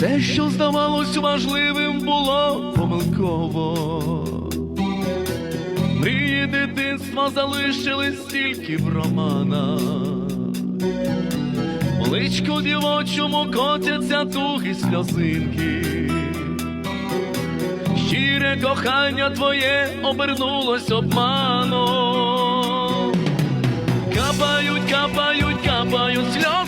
Те, що здавалось важливим, було помилково. Мрії дитинства залишились тільки в романах. Личку дівочому котяться туги сльозинки. Щире кохання твоє обернулось обманом. Капають, капають, капають сльози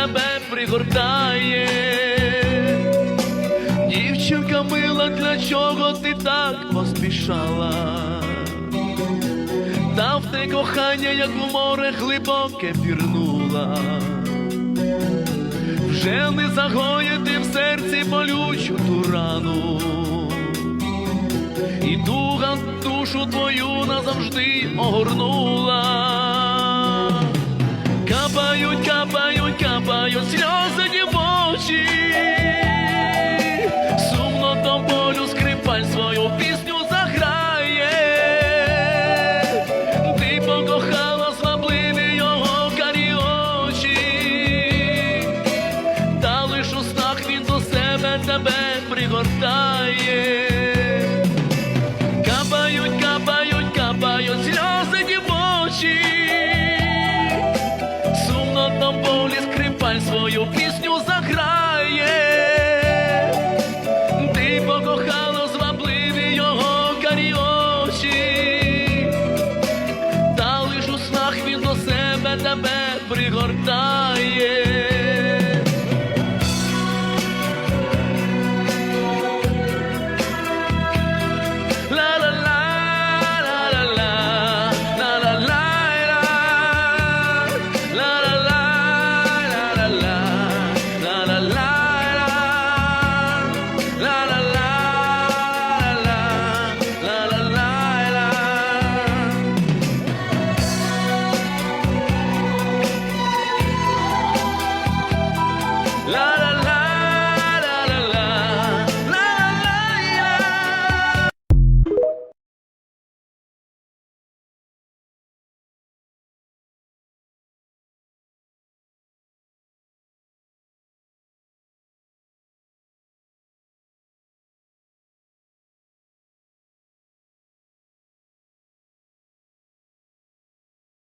тебе пригортає. Дівчинка мила, для чого ти так поспішала? Та в те кохання, як у море глибоке пірнула. Вже не загоїти в серці болючу ту рану. І туга душу твою назавжди огорнула капають, капають, капають сльози дівочі. Сумно тобою скрипаль свою пісню заграє, ти покохала слабливі його карі очі, та лиш у снах він до себе тебе пригортає.